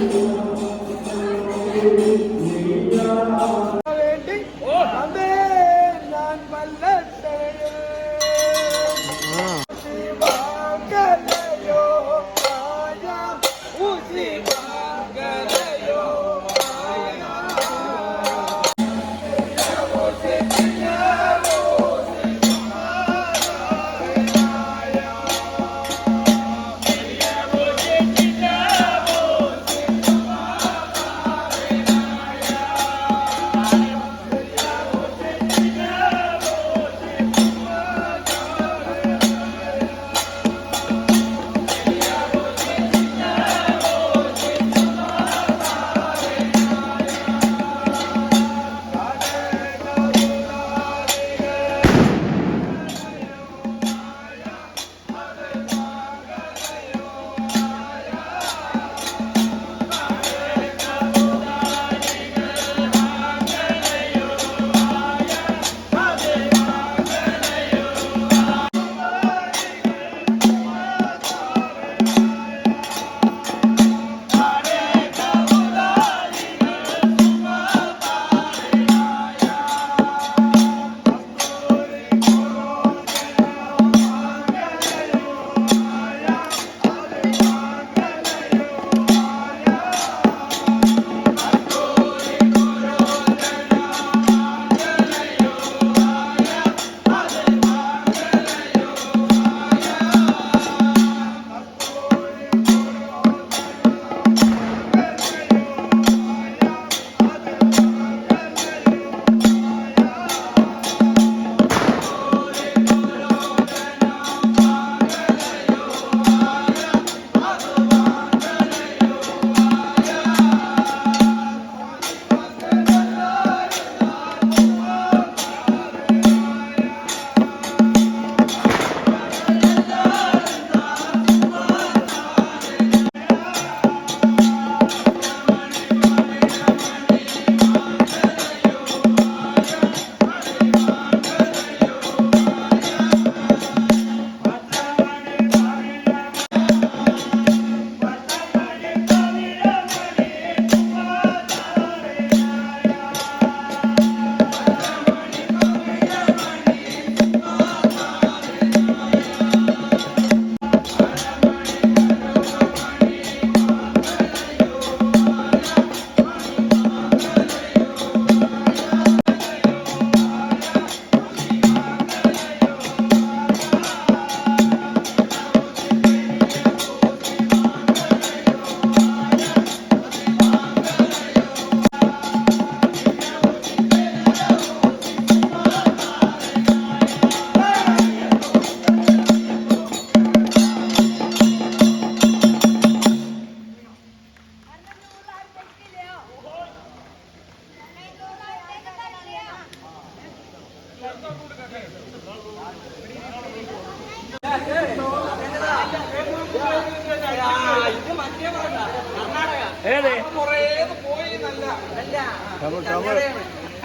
Amém.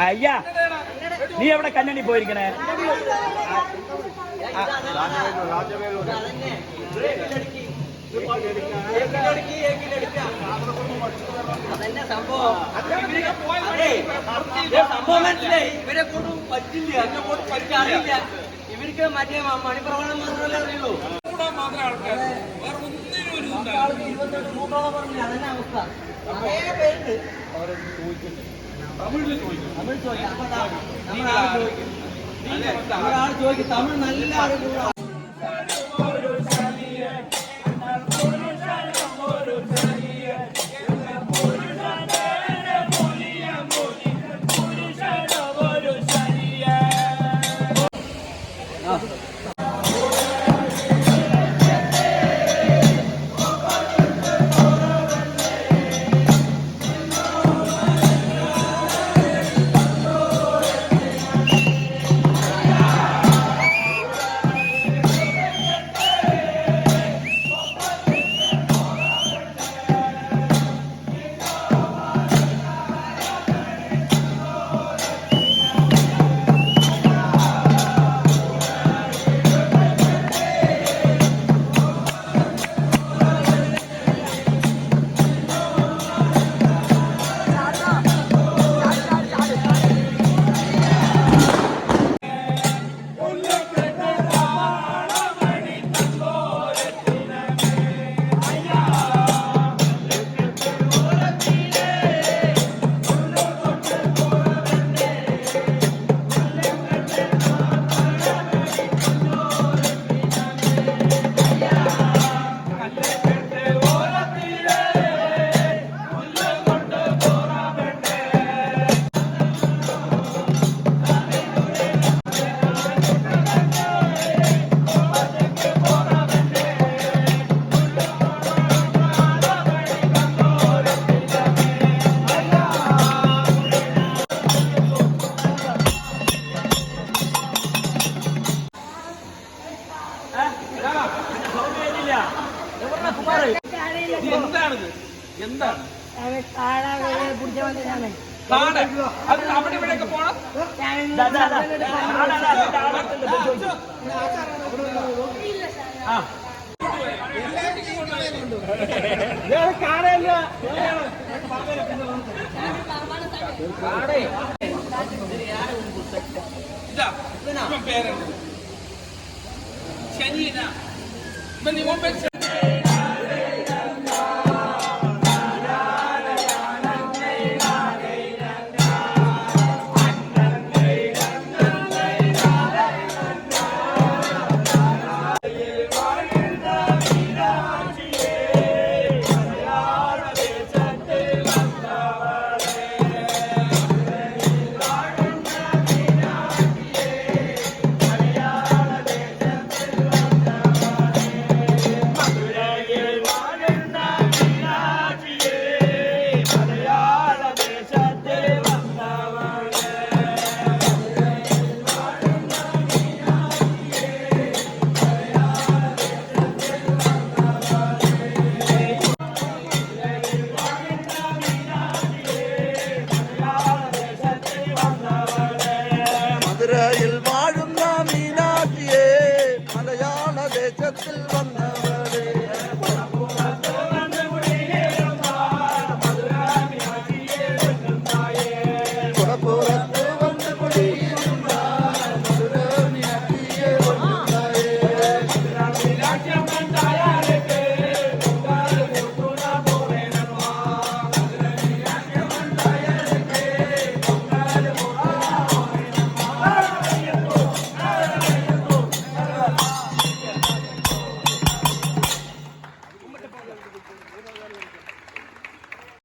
അയ്യാ. നീ എവിടെ കന്നണി പോയിരിക്കണേ? സംഭവം ഇവരെ കൊണ്ട് പറ്റില്ല എന്നെ കൊണ്ട് പറ്റാറില്ല ഇവർക്ക് മറ്റേ മണിപ്രവണം മാത്രമല്ലേ അറിയുള്ളൂ. ഇരുപത്തെട്ട് നൂറ്റോളം പറഞ്ഞില്ല അതന്നെ അവസ്ഥ. കുറേ പേരുണ്ട്. തമിഴ് ചോദിക്കുന്നു അപ്പൊ ദാ, നമ്മളാൾ ചോദിക്കും. നമ്മളാൾ ചോദിക്കും തമിഴ് നല്ല അറിവുള്ള കാട് അത് അവിടെ ഇവിടെയൊക്കെ പോണം. ആ ഇതാ ഇവൻ പേരുണ്ട് ശനിയനാ. ഇവൻ ഇവൻ